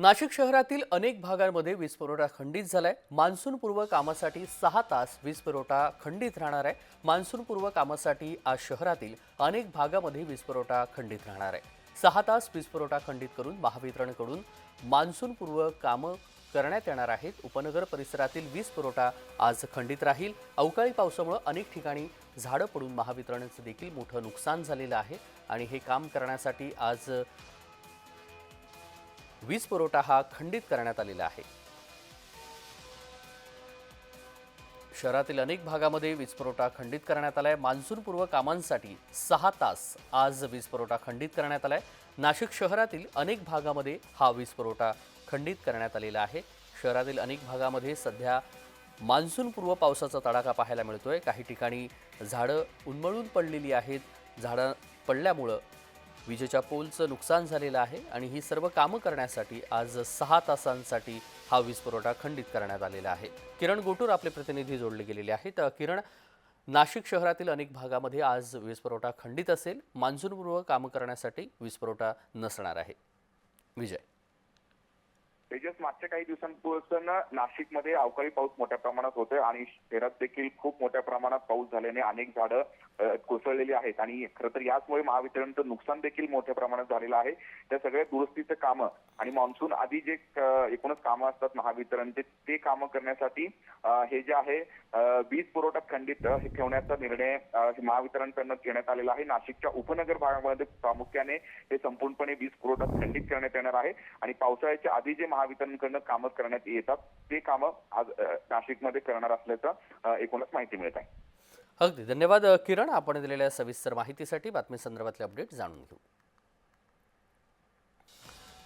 नाशिक शहरातील अनेक भागांमध्ये वीज पुरवठा खंडित झालाय. मान्सूनपूर्व कामासाठी सहा तास वीज पुरवठा खंडित राहणार आहे. मान्सूनपूर्व कामासाठी आज शहरातील अनेक भागामध्ये वीज पुरवठा खंडित राहणार आहे. सहा तास वीज पुरवठा खंडित करून महावितरणकडून मान्सूनपूर्व कामं करण्यात येणार आहेत. उपनगर परिसरातील वीज पुरवठा आज खंडित राहील. अवकाळी पावसामुळे अनेक ठिकाणी झाडं पडून महावितरणचं देखील मोठं नुकसान झालेलं आहे आणि हे काम करण्यासाठी आज वीज पुरवठा हा खंडित करण्यात आलेला आहे. शहरातील अनेक भागामध्ये वीज पुरवठा खंडित करण्यात आलाय. मान्सूनपूर्व कामांसाठी सहा तास आज वीज पुरवठा खंडित करण्यात आलाय. नाशिक शहरातील अनेक भागामध्ये हा वीज पुरवठा खंडित करण्यात आलेला आहे. शहरातील अनेक भागामध्ये सध्या मान्सूनपूर्व पावसाचा तडाखा पाहायला मिळतोय. काही ठिकाणी झाडं उन्मळून पडलेली आहेत. झाडं पडल्यामुळं विजेच्या पोलचं नुकसान झालेलं आहे आणि ही सर्व कामं करण्यासाठी आज सहा तासांसाठी हा वीज पुरवठा खंडित करण्यात आलेला आहे. किरण गोटूर आपले प्रतिनिधी जोडले गेलेले आहेत. किरण नाशिक शहरातील अनेक भागामध्ये आज वीज पुरवठा खंडित असेल. मान्सूनपूर्व कामं करण्यासाठी वीज पुरवठा नसणार आहे. विजय. तेजस मागच्या काही दिवसांपासून नाशिकमध्ये अवकाळी पाऊस मोठ्या प्रमाणात होतोय आणि शहरात देखील खूप मोठ्या प्रमाणात पाऊस झाल्याने अनेक झाडं कोसळलेली आहेत. आणि खरं तर याचमुळे महावितरणचं नुकसान देखील मोठ्या प्रमाणात झालेलं आहे. त्या सगळ्या दुरुस्तीचं कामं आणि मान्सून आधी जे एकूणच कामं असतात महावितरणचे ते कामं करण्यासाठी हे जे आहे वीज पुरवठा खंडित हे ठेवण्याचा निर्णय महावितरणकडनं घेण्यात आलेला आहे. नाशिकच्या उपनगर भागामध्ये प्रामुख्याने हे संपूर्णपणे वीज पुरवठा खंडित करण्यात येणार आहे. आणि पावसाळ्याच्या आधी जे महावितरणकडनं कामं करण्यात येतात. ते कामं आज नाशिकमध्ये करणार असल्याचं एकूणच माहिती मिळत आहे. अगदी. धन्यवाद किरण. आपण दिलेल्या सविस्तर माहितीसाठी बातमी संदर्भातले अपडेट जाणून घेऊ.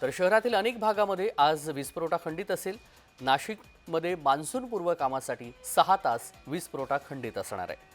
तर शहरातील अनेक भागामध्ये आज वीज पुरवठा खंडित असेल. नाशिकमध्ये मान्सूनपूर्व कामासाठी सहा तास वीज पुरवठा खंडित असणार आहे.